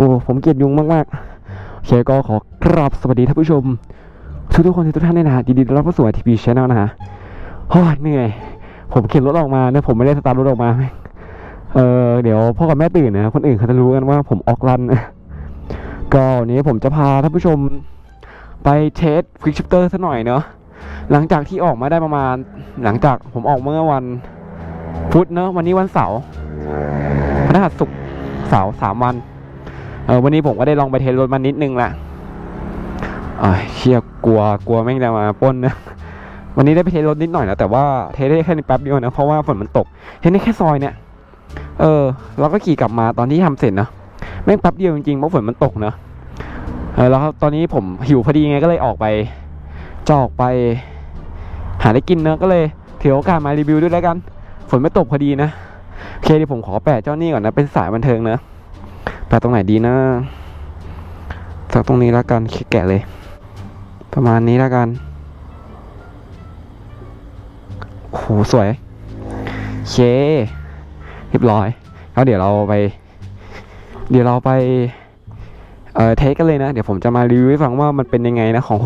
อ้ผมเกลียดยุงมากๆโอเคก็ขอกราบสวัสดีท่านผู้ชม ทุกทุกคนทุกท่านด้วยนะฮะยินดีต้อนรับเข้าสู่ทีพีชแนลนะฮะโอ้ยเหนื่อย ผมเข็นรถออกมาเนี่ยผมไม่ได้สตาร์ทรถออกมา เออเดี๋ยวพ่อกับแม่ตื่นนะคนอื่นเขาจะรู้กันว่าผมออกรันก็วันนี้ผมจะพาท่านผู้ชมไปเทสควิกชิปเตอร์สักหน่อยเนาะหลังจากที่ออกมาได้ประมาณ หลังจากผมออกเมื่อวันพุธเนาะวันนี้วันเสาร์พฤหัสศุกร์เสาร์สามวัน ออวันนี้ผมก็ได้ลองไปเทสรถมานิดนึงละเอ้ยเชี่ยกลัวกลัวแม่งจะมาป้นนะวันนี้ได้ไปเทสรถนิดหน่อยแล้วแต่ว่าเทสได้แค่ในแป๊บเดียวนะเพราะว่าฝนมันตกเทสได้แค่ซอยเนี่ยเออเราก็ขี่กลับมาตอนที่ทำเสร็จนะแม่งแป๊บเดียวจริงๆเพราะฝนมันตกเนะเออแล้วตอนนี้ผมหิวพอดีไงก็เลยออกไปจอกไป หาได้กินเนะก็เลยถือโอกาสมารีวิวด้วยแล้วกัน ฝนไม่ตกพอดีนะโอเคเดี๋ยวผมขอแปะเจ้านี่ก่อนนะเป็นสายบันเทิงเนะ แปตรงไหนดีนะสักตรงนี้แล้วกันแกะเลย ประมาณนี้แล้วกันโหสวยเคเรียบร้อยแล้วเดี๋ยวเราไป เดี๋ยวเราไปเอ่อเทสกันเลยนะ เดี๋ยวผมจะมารีวิวให้ฟังว่ามันเป็นยังไงนะของ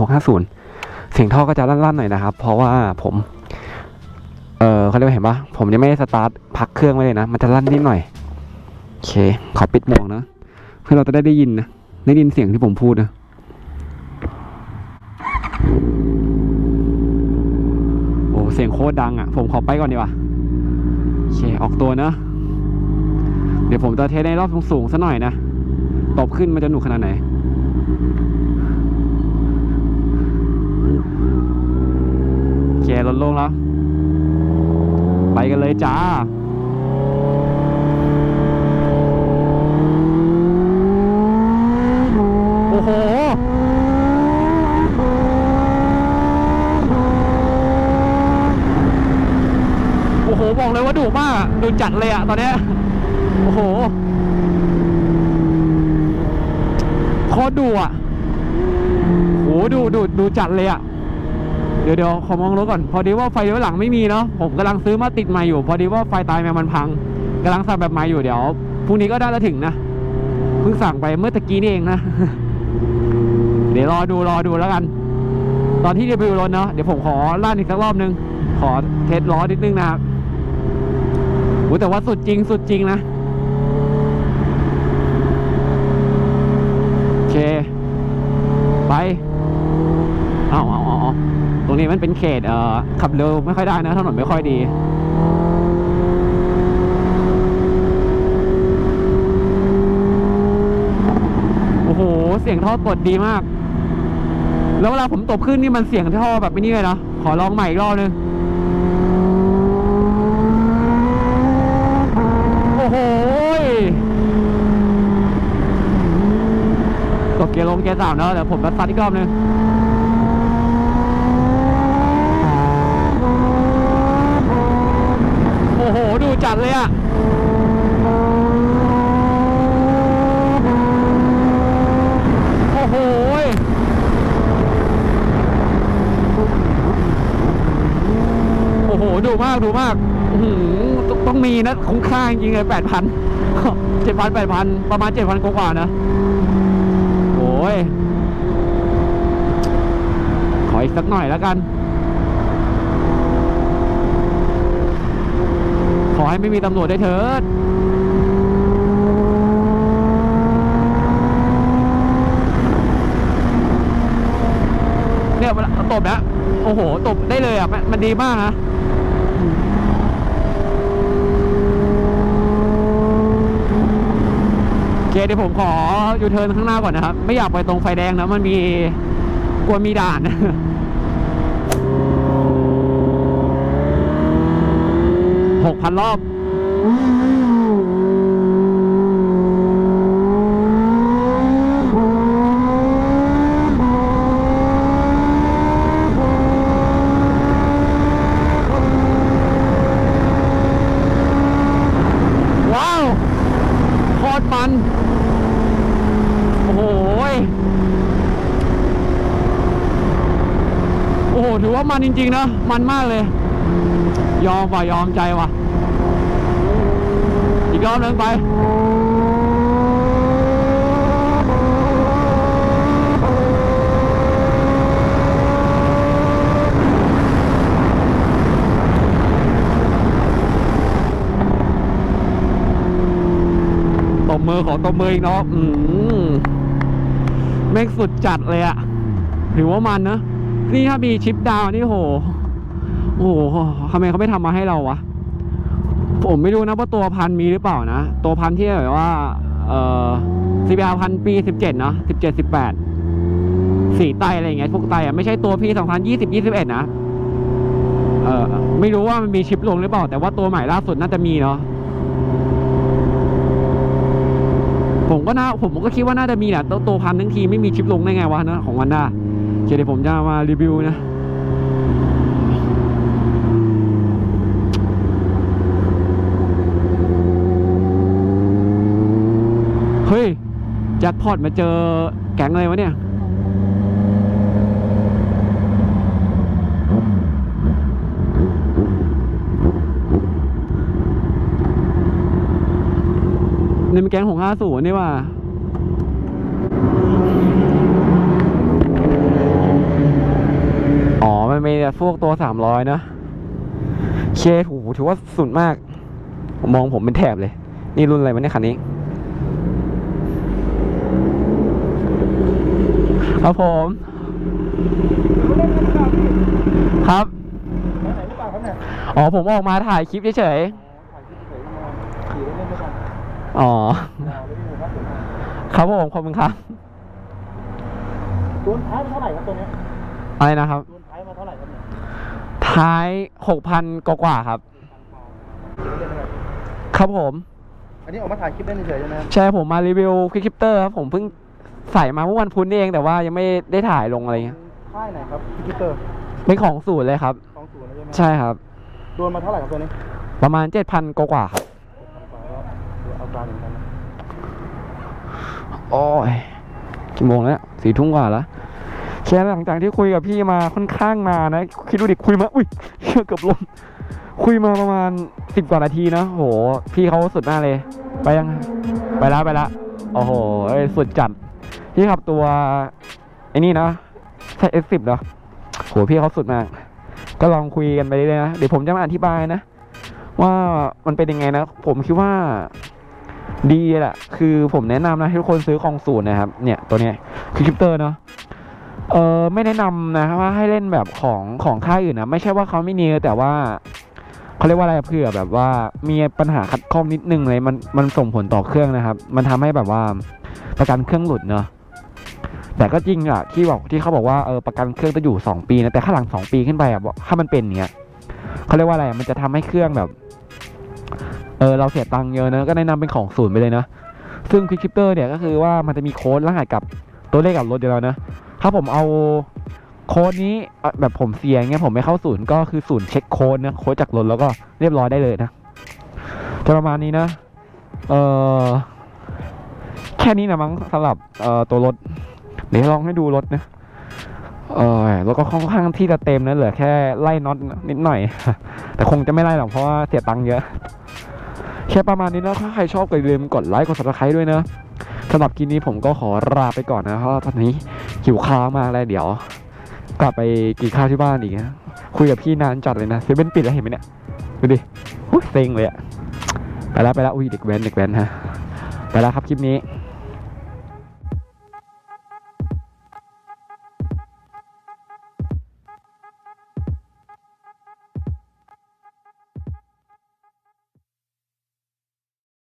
650 เสียงท่อก็จะลั่นๆหน่อยนะครับ เพราะว่าผมเออเขาเรียกว่าเห็นปะผมยังไม่ได้สตาร์ทพักเครื่องไว้เลยนะ มันจะลั่นนิดหน่อย โอเค ขอปิดหมวกนะ เพื่อเราจะได้ได้ยินนะ ได้ยินเสียงที่ผมพูดนะโอ้เสียงโคตรดังอะ ผมขอไปก่อนดีกว่าโอเคออกตัวนะ เดี๋ยวผมจะเทในรอบสูงๆซะหน่อยนะตบขึ้นมันจะหนุกขนาดไหนโอเคลดลงแล้ว ไปกันเลยจ้า โอ้โห โอ้โห บอกเลยว่าดุมากอะดุ จัดเลยอะตอนนี้โอ้โหโคตรดุอะโหดูดูดูจัดเลยอะเดี๋ยวเดี๋ยวขอมองรถก่อน พอดีว่าไฟเลี้ยวหลังไม่มีเนาะผมกำลังซื้อมาติดใหม่อยู่ พอดีว่าไฟตายแมวมันพังกำลังสั่งแบบใหม่อยู่เดี๋ยวพรุ่งนี้ก็ได้แล้วถึงนะเพิ่งสั่งไปเมื่อตะกี้นี่เองนะ เดี๋ยวรอดูรอดูแล้วกัน ตอนที่รีวิวรถเนาะเดี๋ยวผมขอลั่นอีกสักรอบนึง ขอเทสล้อนิดนึงนะครับ อ้แต่ว่าสุดจริงสุดจริงนะ โอเค ไป เอาเอาเอาตรงนี้มันเป็นเขต เอ่อ ขับเร็วไม่ค่อยได้นะ ถนนไม่ค่อยดีโอ้โหเสียงท่อกดดีมาก แล้วเวลาผมตบขึ้นนี่มันเสียงท่อแบบไม่นี่เลยนะ ขอลองใหม่อีกรอบนึง โอ้โหยตบเกียร์ลงเกียร์ สามแล้วเดี๋ยวผมจะซัดอีกรอบนึงโอ้โห ดูจัดเลยอะโอ้โหโอ้โห ดูมากดูมากต้องต้องมีนะคุ้มค่าจริงเลยแปดพันเจ็ดพันแปดพันประมาณเจ็ดพันกว่าๆนะ้ย ขออีกสักหน่อยแล้วกัน ขอให้ไม่มีตำรวจได้เถิดเนี่ยเวลาตบนะโอ้โห ตบได้เลยอะ มันมันดีมากนะ โอ เคเดี๋ยวผมขอยูเทิร์นข้างหน้าก่อนนะครับ ไม่อยากไปตรงไฟแดงนะมันมีกลัวมีด่านหกพันรอบ มันจริงๆนะมันมากเลย ยอมว่ะยอมใจว่ะ อีกรอบนึงไปตบมือขอตบมืออีกเนาะแม่งสุดจัดเลยอะถือว่ามันนะ นี่ถ้ามีชิปดาวนี่โห โอ้โหทำไมเขาไม่ทำมาให้เราวะ ผมไม่รู้นะว่าตัวพันมีหรือเปล่านะ ตัวพันที่แบบว่า เอ่อ CBR พันปีสิบเจ็ดเนาะสิบเจ็ดสิบแปดสีไตอะไรอย่างเงี้ยพวกไตอะไม่ใช่ตัวพีสองพันยี่สิบยี่สิบเอ็ดนะ เออไม่รู้ว่ามันมีชิปลงหรือเปล่า แต่ว่าตัวใหม่ล่าสุดน่าจะมีเนาะผมก็น่าผมก็คิดว่าน่าจะมีแหละตัวตัวพันทั้งทีไม่มีชิปลงได้ไงวะนะของวันด้า เดี๋ยวผมจะมารีวิวนะเฮ้ยแจ็คพอตมาเจอแก๊งอะไรวะเนี่ยนี่มันแก๊งหกห้าศูนี่ว่า อ๋อ มันมีแต่พวกตัวสามร้อยนะเคถูถือว่าสุดมากผมมองผมเป็นแถบเลย นี่รุ่นอะไรวะเนี่ยคันนี้ครับผม ครับไหนหรือเปล่าครับเนี่ยอ๋อผมออกมาถ่ายคลิปเฉยถ่ายคลิปเฉยๆมาขี่เล่นๆด้วยกันๆอ๋อเอาเลยพี่ครับผมครับผมขอบคุณครับโดนท้ายมาเท่าไหร่ครับตัวเนี้ยอะไรนะครับ ท้ายหกพันกว่าๆครับขี่เล่นๆด้วยกันครับผม อันนี้ออกมาถ่ายคลิปเล่นเฉยๆใช่ไหมครับใช่ผมมารีวิวคลิปเตอร์ครับผมเพิ่งใส่มาเมื่อวันพุธนี่เองแต่ว่ายังไม่ได้ถ่ายลงอะไรเงี้ยค่ายไหนครับพิเตอร์เป็นของศูนย์เลยครับสองศูนย์แล้วใช่ไหมใช่ครับ โดนมาเท่าไหร่ครับตัวนี้ประมาณเจ็ดพันกว่าๆครับพันกว่าแล้วดูเอาการเหมือนกันนะโอ้ยกี่โมงแล้วสี่ทุ่มกว่าแล้ว แค่หลังจากที่คุยกับพี่มาค่อนข้างนานนะ คิดดูดิคุยมาอุ้ยเชื่อเกือบลมคุยมาประมาณสิบกว่านาทีนะโห พี่เขาสุดมากเลย ไปยัง ไปแล้วไปแล้วโอ้โหสุดจัดพี่ขับตัวไอ้นี่นะใช่ S10 เนาะโหพี่เขาสุดมาก ก็ลองคุยกันไปเรื่อยๆนะเดี๋ยวผมจะมาอธิบายนะ ว่ามันเป็นยังไงนะ ผมคิดว่าดีแหละคือผมแนะนำนะให้ทุกคนซื้อของศูนย์นะครับ เนี่ยตัวเนี้ยคือคริปเตอร์เนาะ เออไม่แนะนำนะว่าให้เล่นแบบของของค่ายอื่นนะไม่ใช่ว่าเขาไม่ดีแต่ว่าเขาเรียกว่าอะไรเผื่อแบบว่ามีปัญหาขัดข้องนิดนึงเลยมันมันส่งผลต่อเครื่องนะครับ มันทำให้แบบว่าประกันเครื่องหลุดเนาะแต่ก็จริงอะที่บอกที่เขาบอกว่าเออประกันเครื่องจะอยู่สองปีนะแต่ข้าหลังสองปีขึ้นไปอะถ้ามันเป็นเนี้ยเขาเรียกว่าอะไรมันจะทำให้เครื่องแบบเออเราเสียตังค์เยอะนะก็แนะนำเป็นของศูนย์ไปเลยนะซึ่งคลิปเตอร์เนี่ยก็คือว่ามันจะมีโค้ดรหัสกับตัวเลขกับรถอยู่แล้วนะ ถ้าผมเอาโค้ดนี้แบบผมเสียอย่างเงี้ยผมไม่เข้าศูนย์ก็คือศูนย์เช็คโค้ดนะโค้ดจากรถแล้วก็เรียบร้อยได้เลยนะจะประมาณนี้นะ เออแค่นี้นะมั้งสำหรับเอ่อตัวรถเดี๋ยวลองให้ดูรถนะเออแล้วก็ค่อนข้างที่จะเต็มนะเหลือแค่ไล่น็อตนิดหน่อย แต่คงจะไม่ไล่หรอกเพราะว่าเสียตังค์เยอะ แค่ประมาณนี้นะถ้าใครชอบก็อย่าลืมกดไลค์กด subscribe ด้วยนะสำหรับคลิปนี้ผมก็ขอลาไปก่อนนะเพราะว่าตอนนี้ หิวข้าวมากเลยเดี๋ยว กลับไปกินข้าวที่บ้านอีกนะคุยกับพี่นานจัดเลยนะเซเว่นปิดแล้วเห็นไหมเนี่ยดูดิหุ้ยเซ็งเลยอะไปแล้วไปแล้วอุ้ยเด็กแว้นเด็กแว้นฮะไปแล้วครับคลิปนี้